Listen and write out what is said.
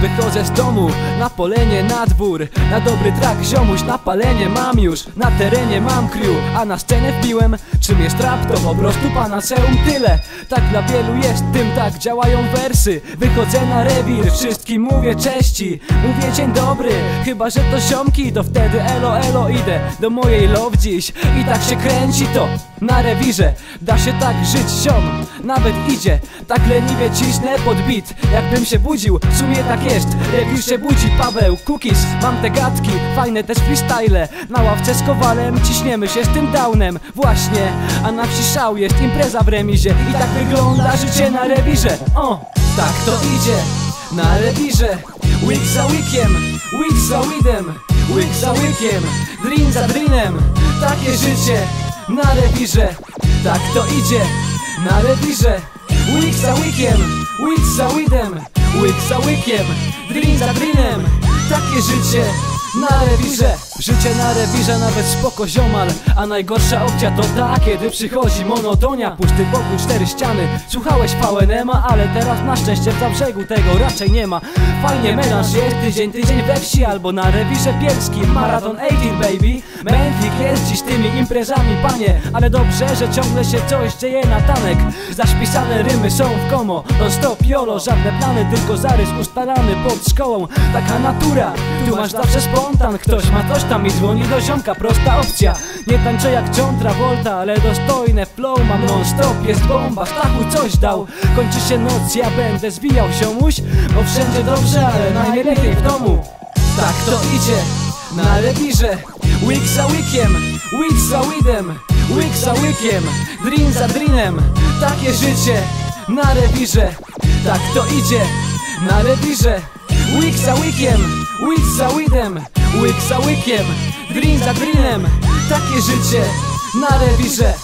Wychodzę z domu, na polenie, na dwór Na dobry trak, ziomuś, na palenie mam już Na terenie mam crew, a na scenę wbiłem Czym jest rap, to po prostu panaceum tyle. Tak dla wielu jest, tym tak działają wersy. Wychodzę na rewir, wszystkim mówię cześci. Mówię dzień dobry, chyba że to ziomki To wtedy elo elo idę do mojej love dziś. I tak się kręci to na rewirze. Da się tak żyć ziom, nawet idzie. Tak leniwie cisnę pod beat Jakbym się budził, w sumie tak jest Rewir się budzi, Paweł, cookies Mam te gadki, fajne też freestyle. Na ławce z kowalem ciśniemy się z tym downem. Właśnie, a na wsi szał jest impreza w remizie. I tak wygląda życie na rewirze. O, tak to idzie na rewirze. Week za weekiem, week za weedem. Week za weekiem, dream za dreamem. Takie życie na rewirze. Tak to idzie na rewirze Week za weekiem, week za weedem Week za weekiem, dream za dreamem Takie życie. Na rewirze Życie na rewirze nawet spoko ziomal. A najgorsza opcja to ta, kiedy przychodzi monotonia. Pusty pokój, cztery ściany. Słuchałeś VNM-a, ale teraz na szczęście w brzegu tego raczej nie ma. Fajnie melanż jest tydzień, tydzień we wsi Albo na rewirze bielskim Maraton 18 baby. Mętlik jest dziś tymi imprezami panie. Ale dobrze, że ciągle się coś dzieje na tanek. Zaśpisane rymy są w komo. Non stop jolo, żadne plany Tylko zarys ustalany pod szkołą. Taka natura, tu masz zawsze spontan Ktoś ma coś tam i dzwoni do ziomka Prosta opcja, nie tańczę jak John Travolta Ale dostojne flow mam non stop Jest bomba, Stachu coś dał. Kończy się noc, ja będę zwijał ziomuś Bo wszędzie dobrze, ale najlepiej w domu. Tak to idzie na rewirze Week za weekiem, week za weedem Week za weekiem, dream za dreamem Takie życie na rewirze Tak to idzie na rewirze Week za weekiem, week za weedem Week za weekiem, dream za dreamem Takie życie na rewirze